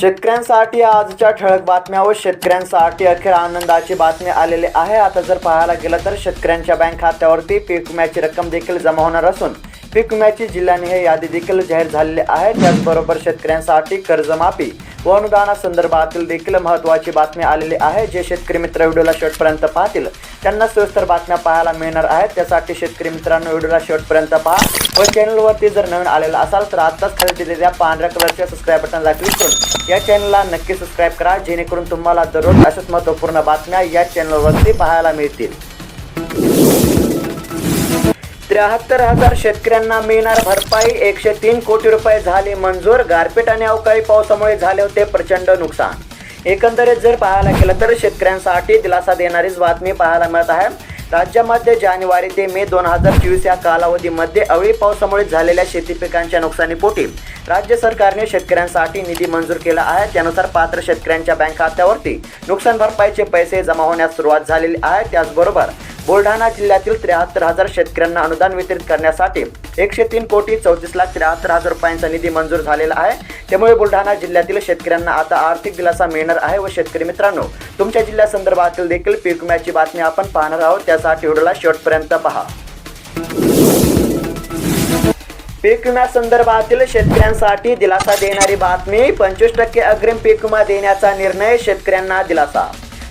शेतकऱ्यांसाठी आजच्या ठळक बातम्या व शेतकऱ्यांसाठी अखेर आनंदाची बातमी आलेली आहे. आता जर पाहायला गेलं तर शेतकऱ्यांच्या बँक खात्यावरती पीक विम्याची रक्कम देखील जमा होणार असून पीक विम्याची जिल्हानिहाय यादी देखील जाहीर झालेली आहे. त्याचबरोबर शेतकऱ्यांसाठी कर्जमाफी व अनुदानासंदर्भातील देखील महत्त्वाची बातमी आलेली आहे. जे शेतकरी मित्र व्हिडिओला शेवटपर्यंत पाहतील त्यांना सविस्तर बातम्या पाहायला मिळणार आहेत. त्यासाठी शेतकरी मित्रांनो व्हिडिओला शेवटपर्यंत पहा. व चॅनलवरती जर नवीन आलेला असाल तर आत्ताच खाली दिलेल्या पांढऱ्या कलरच्या सबस्क्राईब बटनला क्लिक करून या चॅनलला नक्की सबस्क्राईब करा. जेणेकरून तुम्हाला दररोज अशाच महत्त्वपूर्ण बातम्या या चॅनलवरती पाहायला मिळतील. त्र्याहत्तर हजार शेतकऱ्यांना मिळणार भरपाई. एकशे तीन कोटी रुपये झाले मंजूर. गारपीट आणि अवकाळी पावसामुळे झाले होते प्रचंड नुकसान. एकंदरीत जर पाहायला गेलं तर शेतकऱ्यांसाठी दिलासा देणारीच बातमी पाहायला मिळत आहे. राज्यामध्ये जानेवारी ते मे दोन हजार चोवीस या कालावधीमध्ये अवळी पावसामुळे झालेल्या शेती पिकांच्या नुकसानीपोटी राज्य सरकारने शेतकऱ्यांसाठी निधी मंजूर केला आहे. त्यानुसार पात्र शेतकऱ्यांच्या बँक खात्यावरती नुकसान भरपाईचे पैसे जमा होण्यास सुरुवात झालेली आहे. त्याचबरोबर बुलढाणा जिल्ह्यातील त्र्याहत्तर हजार शेतकऱ्यांना अनुदान वितरित करण्यासाठी एकशे तीन कोटी चौतीस लाख त्र्याहत्तर हजार रुपयांचा निधी मंजूर झालेला आहे. त्यामुळे बुलढाणा जिल्ह्यातील शेतकऱ्यांना आता आर्थिक दिलासा मिळणार आहे व शेतकरी मित्रांनो तुमच्या जिल्ह्यासंदर्भातील देखील पीक विम्याची बातमी आपण पाहणार आहोत. त्यासाठी व्हिडिओला शेवटपर्यंत पहा. पीक विम्यासंदर्भातील शेतकऱ्यांसाठी दिलासा देणारी बातमी पंचवीस टक्के अग्रिम पीक विमा देण्याचा निर्णय शेतकऱ्यांना दिलासा.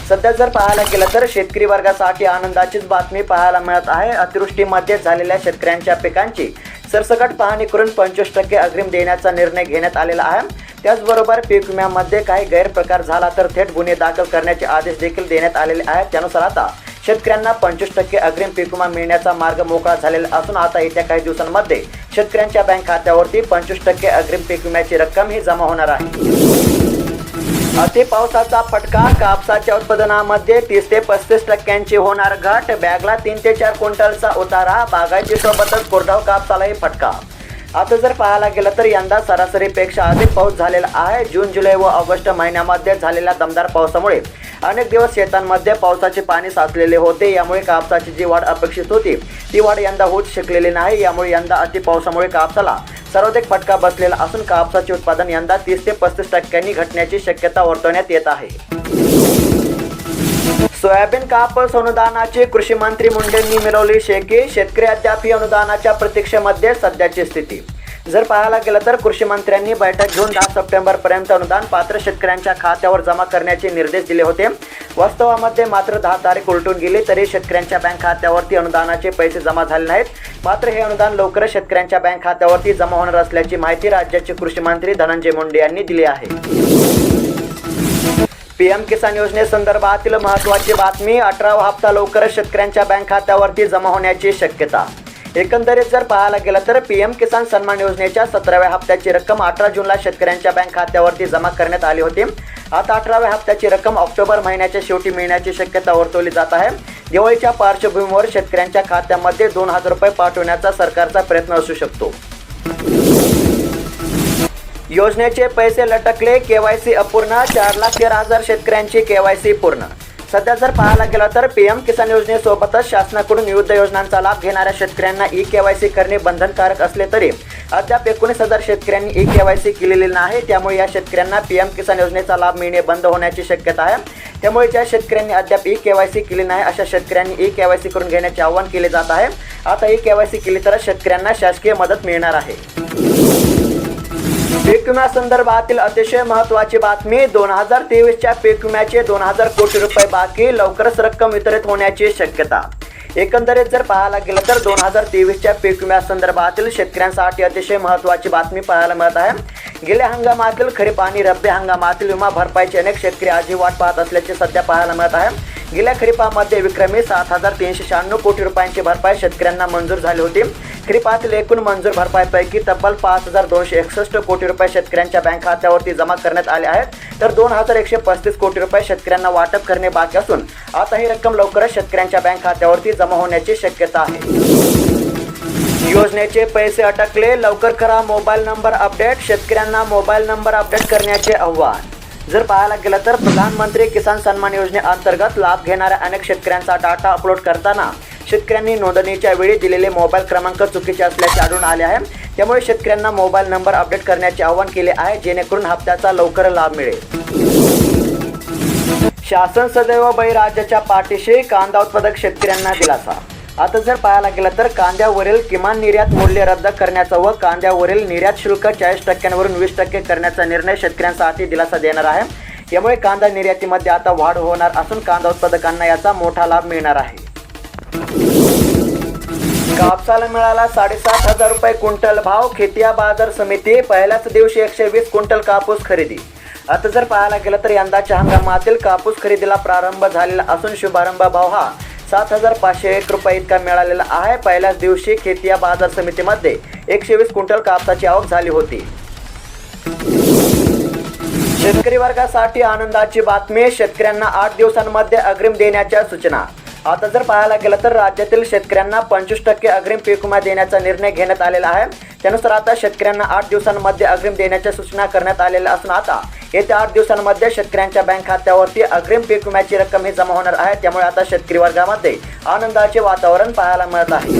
सध्या जर पाहायला गेलं तर शेतकरी वर्गासाठी आनंदाचीच बातमी पाहायला मिळत आहे. अतिवृष्टीमध्ये झालेल्या शेतकऱ्यांच्या पिकांची सरसकट पाहणी करून पंचवीस टक्के अग्रिम देण्याचा निर्णय घेण्यात आलेला आहे. त्याचबरोबर पीक विम्यामध्ये काही गैरप्रकार झाला तर थेट गुन्हे दाखल करण्याचे आदेश देखील देण्यात आलेले आहेत. त्यानुसार आता शेतकऱ्यांना पंचवीस टक्के अग्रिम पीक विमा मिळण्याचा मार्ग मोकळा झालेला असून आता येत्या काही दिवसांमध्ये शेतकऱ्यांच्या बँक खात्यावरती पंचवीस टक्के अग्रिम पीक विम्याची रक्कम ही जमा होणार आहे. अति पावसाचा फटका कापसाच्या उत्पादनामध्ये तीस ते पस्तीस टक्क्यांची होणार घट. बॅगला तीन ते चार क्विंटलचा उतारा. बागायती सोबतच कोरडाव कापसालाही फटका. आता जर पाहायला गेलं तर यंदा सरासरीपेक्षा अधिक पाऊस झालेला आहे. जून जुलै व ऑगस्ट महिन्यामध्ये झालेल्या दमदार पावसामुळे अनेक दिवस शेतांमध्ये पावसाचे पाणी साचलेले होते. यामुळे कापसाची जी वाढ अपेक्षित होती ती वाढ यंदा होत शकलेली नाही. यामुळे यंदा अतिपावसामुळे कापसाला सर्वाधिक फटका बसलेला असून कापसाचे उत्पादन यंदा तीस ते पस्तीस टक्क्यांनी घटण्याची शक्यता वर्तवण्यात येत आहे. सोयाबीन कापूस अनुदानाची कृषी मंत्री मुंडेंनी मिळवली शेकी. शेतकरी अद्याप ही अनुदानाच्या प्रतीक्षेमध्ये सध्याची स्थिती. जर पाहायला गेलं तर कृषी मंत्र्यांनी बैठक घेऊन दहा सप्टेंबर पर्यंत अनुदान पात्र शेतकऱ्यांच्या खात्यावर जमा करण्याचे निर्देश दिले होते. वास्तवामध्ये मात्र दहा तारीख उलटून गेली तरी शेतकऱ्यांच्या बँक खात्यावरती अनुदानाचे पैसे जमा झाले नाहीत. मात्र हे अनुदान लवकरच शेतकऱ्यांच्या बँक खात्यावरती जमा होणार असल्याची माहिती राज्याचे कृषी मंत्री धनंजय मुंडे यांनी दिली आहे. पीएम किसान योजनेसंदर्भातील महत्त्वाची बातमी अठरावा हप्ता लवकरच शेतकऱ्यांच्या बँक खात्यावरती जमा होण्याची शक्यता. एकंदरीत जर पाहायला गेलं तर पीएम किसान सन्मान योजनेच्या सतराव्या हप्त्याची रक्कम अठरा जूनला शेतकऱ्यांच्या बँक खात्यावरती जमा करण्यात आली होती. आता अठराव्या हप्त्याची रक्कम ऑक्टोबर महिन्याच्या शेवटी मिळण्याची शक्यता वर्तवली जात आहे. दिवाळीच्या पार्श्वभूमीवर शेतकऱ्यांच्या खात्यामध्ये दोन हजार रुपये पाठवण्याचा सरकारचा प्रयत्न असू शकतो. योजनेचे पैसे लटकले केवायसी अपूर्ण चार लाख तेरा हजार शेतकऱ्यांची केवायसी पूर्ण. सध्या जर पाहायला गेलं तर पीएम किसान योजनेसोबतच शासनाकडून विविध योजनांचा लाभ घेणाऱ्या शेतकऱ्यांना ई केवायसी करणे बंधनकारक असले तरी अद्याप एकोणीस हजार शेतकऱ्यांनी ई केवायसी केलेली नाही. त्यामुळे या शेतकऱ्यांना पीएम किसान योजनेचा लाभ मिळणे बंद होण्याची शक्यता आहे. त्यामुळे ज्या शेतकऱ्यांनी अद्याप ई केवायसी केली नाही अशा शेतकऱ्यांनी ई केवायसी करून घेण्याचे आवाहन केले जात आहे. आता ई केवायसी केली तरच शेतकऱ्यांना शासकीय मदत मिळणार आहे. पीक विम्यासंदर्भातील अतिशय महत्त्वाची बातमी दोन हजार तेवीसच्या पीक विम्याचे दोन हजार कोटी रुपये बाकी लवकरच रक्कम वितरित होण्याची शक्यता. एकंदरीत जर पाहायला गेलं तर दोन हजार तेवीसच्या पीक विम्यासंदर्भातील शेतकऱ्यांसाठी अतिशय महत्त्वाची बातमी पाहायला मिळत आहे. गेल्या हंगामातील खरीप आणि रब्बी हंगामातील विमा भरपाईचे अनेक शेतकरी आजी वाट पाहत असल्याचे सध्या पाहायला मिळत आहे. गेल्या खरीपामध्ये विक्रमी सात हजार तीनशे शहाण्णव कोटी रुपयांची भरपाई शेतकऱ्यांना मंजूर झाली होती. खरीपातील एकूण मंजूर भरपाईपैकी तब्बल पाच हजार दोनशे एकसष्ट कोटी रुपये शेतकऱ्यांच्या बँक खात्यावरती जमा करण्यात आले आहेत. तर दोन हजार एकशे पस्तीस कोटी रुपये शेतकऱ्यांना वाटप करणे बाकी असून आता ही रक्कम लवकरच शेतकऱ्यांच्या बँक खात्यावरती जमा होण्याची शक्यता आहे. योजनेचे पैसे अटकले लवकर करा मोबाईल नंबर अपडेट शेतकऱ्यांना मोबाईल नंबर अपडेट करण्याचे आव्हान. जर पाहायला गेलं तर प्रधानमंत्री किसान सन्मान योजनेअंतर्गत लाभ घेणाऱ्या अनेक शेतकऱ्यांचा डाटा अपलोड करताना शेतकऱ्यांनी नोंदणीच्या वेळी दिलेले मोबाईल क्रमांक चुकीचे असल्याचे आढळून आले आहे. त्यामुळे शेतकऱ्यांना मोबाईल नंबर अपडेट करण्याचे आवाहन केले आहे जेणेकरून हप्त्याचा लवकर लाभ मिळेल. शासन सदैव बळीराजाच्या पाठीशी कांदा उत्पादक शेतकऱ्यांना दिलासा. आता जर पाहायला गेलं तर कांद्यावरील किमान निर्यात मूल्य रद्द करण्याचा व कांद्यावरील निर्यात शुल्क चाळीस टक्क्यांवरून वीस टक्के करण्याचा निर्णय शेतकऱ्यांसाठी दिलासा देणार आहे. यामुळे कांदा निर्यातीमध्ये आता वाढ होणार असून कांदा उत्पादकांना याचा मोठा लाभ मिळणार आहे. कापसाला मिळाला साडेसात हजार रुपये क्विंटल भाव. खेतिया बाजार समिती पहिल्याच दिवशी एकशे वीस क्विंटल कापूस खरेदी. आता जर पाहायला गेलं तर यंदाच्या हंगामातील कापूस खरेदीला प्रारंभ झालेला असून शुभारंभ भाव हा सात हजार पाचशे एक रुपये इतका मिळालेला आहे. पहिल्याच दिवशी खेतिया बाजार समितीमध्ये एकशे वीस क्विंटल कापसाची आवक झाली होती. शेतकरी वर्गासाठी आनंदाची बातमी शेतकऱ्यांना आठ दिवसांमध्ये अग्रिम देण्याच्या सूचना आता जर पाहायला गेलं तर राज्यातील शेतकऱ्यांना पंचवीस टक्के अग्रिम पीक विमा देण्याचा निर्णय घेण्यात आलेला आहे. त्यानुसार आता शेतकऱ्यांना आठ दिवसांमध्ये अग्रिम देण्याच्या सूचना करण्यात आलेल्या असून आता येत्या आठ दिवसांमध्ये शेतकऱ्यांच्या बँक खात्यावरती अग्रिम पीक विम्याची रक्कम ही जमा होणार आहे. त्यामुळे आता शेतकरी वर्गामध्ये आनंदाचे वातावरण पाहायला मिळत आहे.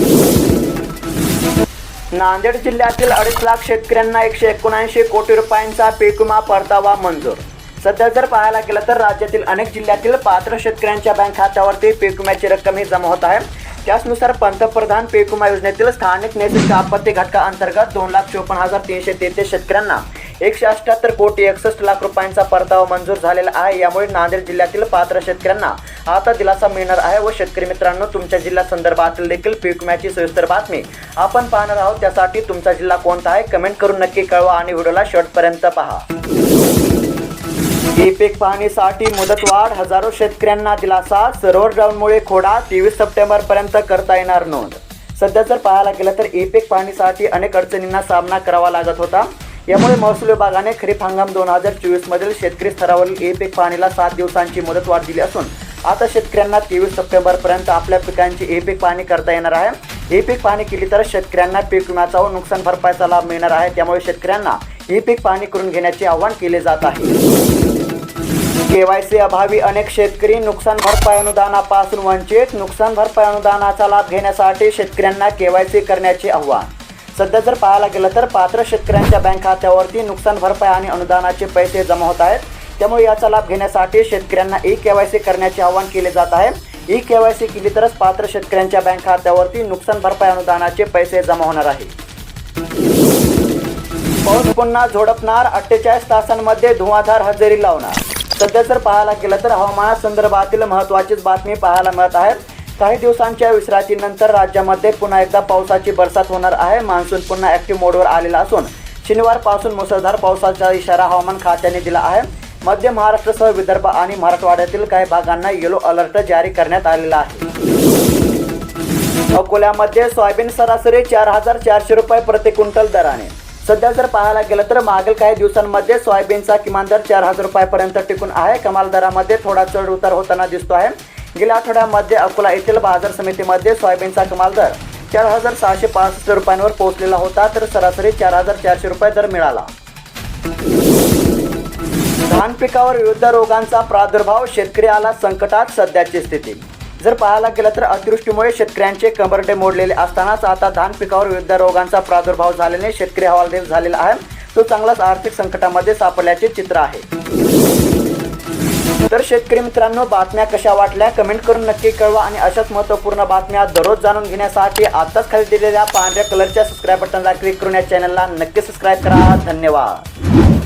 नांदेड जिल्ह्यातील अडीच लाख शेतकऱ्यांना एकशे एकोणऐंशी कोटी रुपयांचा पीक विमा परतावा मंजूर सध्या जर पाहायला गेलं तर राज्यातील अनेक जिल्ह्यातील पात्र शेतकऱ्यांच्या बँक खात्यावरती पीक विम्याची रक्कम ही जमा होत आहे. त्याचनुसार पंतप्रधान पीक विमा योजनेतील स्थानिक नैसर्गिक आपत्ती घटका अंतर्गत दोन लाख चोपन्न हजार तीनशे तेहतीस शेतकऱ्यांना एकशे अठ्याहत्तर कोटी एकसष्ट लाख रुपयांचा परतावा मंजूर झालेला आहे. यामुळे नांदेड जिल्ह्यातील पात्र शेतकऱ्यांना आता दिलासा मिळणार आहे व शेतकरी मित्रांनो तुमच्या जिल्ह्या संदर्भातील देखील पीक विम्याची सविस्तर बातमी आपण पाहणार आहोत. त्यासाठी तुमचा जिल्हा कोणता आहे? कमेंट करून नक्की कळवा आणि व्हिडिओला शेवटपर्यंत पहा. ई पीक पाहणीसाठी मुदतवाढ हजारो शेतकऱ्यांना दिलासा. सर्व्हर डाऊनमुळे खोडा तेवीस सप्टेंबर पर्यंत करता येणार नोंद. सध्या जर पाहायला गेलं तर ई पीक पाहणीसाठी अनेक अडचणींना सामना करावा लागत होता. यामुळे महसूल विभागाने खरीप हंगाम दोन हजार चोवीस मधील शेतकरी स्तरावरील ई पीक पाहणीला सात दिवसांची मुदतवाढ दिली असून आता शेतकऱ्यांना तेवीस सप्टेंबर पर्यंत आपल्या पिकांची ई पीक पाहणी करता येणार आहे. ई पीक पाहणी केली तर शेतकऱ्यांना पीक विम्याचा व नुकसान भरपाईचा लाभ मिळणार आहे. त्यामुळे शेतकऱ्यांना ई पीक पाहणी करून घेण्याचे आवाहन केले जात आहे. केवायसी अभावी अनेक शेतकरी नुकसान भरपाई अनुदानापासून वंचित नुकसान भरपाई अनुदानाचा लाभ घेण्यासाठी शेतकऱ्यांना केवायसी करण्याचे आव्हान. सध्या जर पाहायला गेलं तर पात्र शेतकऱ्यांच्या बँक खात्यावरती नुकसान भरपाई आणि अनुदानाचे पैसे जमा होत आहेत. त्यामुळे याचा लाभ घेण्यासाठी शेतकऱ्यांना ई केवायसी करण्याचे आवाहन केले जात आहे. ई केवायसी केली तरच पात्र शेतकऱ्यांच्या बँक खात्यावरती नुकसान भरपाई अनुदानाचे पैसे जमा होणार आहे. पाऊस पुन्हा झोडपणार अठ्ठेचाळीस तासांमध्ये धुवाधार हजेरी लावणार. सध्या जर पाहायला गेलं तर हवामानासंदर्भातील महत्त्वाचीच बातमी पाहायला मिळत आहेत काही दिवसांच्या विश्रांतीनंतर राज्यामध्ये पुन्हा एकदा पावसाची बरसात होणार आहे. मान्सून पुन्हा ॲक्टिव्ह मोडवर आलेला असून शनिवारपासून मुसळधार पावसाचा इशारा हवामान खात्याने दिला आहे. मध्य महाराष्ट्रासह विदर्भ आणि मराठवाड्यातील काही भागांना येलो अलर्ट जारी करण्यात आलेला आहे. अकोल्यामध्ये सोयाबीन सरासरी चार हजार चारशे रुपये प्रति क्विंटल दराने. सध्या जर पाहायला गेलं तर मागील काही दिवसांमध्ये सोयाबीनचा किमान दर चार हजार रुपयापर्यंत टिकून आहे. कमाल दरामध्ये थोडा चढ उतार होताना दिसतो आहे. गेल्या आठवड्यामध्ये अकोला येथील बाजार समितीमध्ये सोयाबीनचा कमाल दर चार हजार सहाशे पासष्ट रुपयांवर पोहोचलेला होता तर सरासरी चार हजार चारशे रुपये दर मिळाला. धान पिकावर विविध रोगांचा प्रादुर्भाव शेतकरी आला संकटात सध्याची स्थिती. जर पाहायला गेलं तर अतिवृष्टीमुळे शेतकऱ्यांचे कंबरडे मोडलेले असतानाच आता धान पिकावर विविध रोगांचा प्रादुर्भाव झाल्याने शेतकरी हवालदिल झालेला आहे. तो चांगलाच आर्थिक संकटामध्ये सापडल्याचे चित्र आहे. तर शेतकरी मित्रांनो बातम्या कशा वाटल्या? कमेंट करून नक्की कळवा आणि अशाच महत्त्वपूर्ण बातम्या दररोज जाणून घेण्यासाठी आताच खाली दिलेल्या पांढऱ्या कलरच्या सबस्क्राईब बटनला क्लिक करून या चॅनलला नक्की सबस्क्राईब करा. धन्यवाद.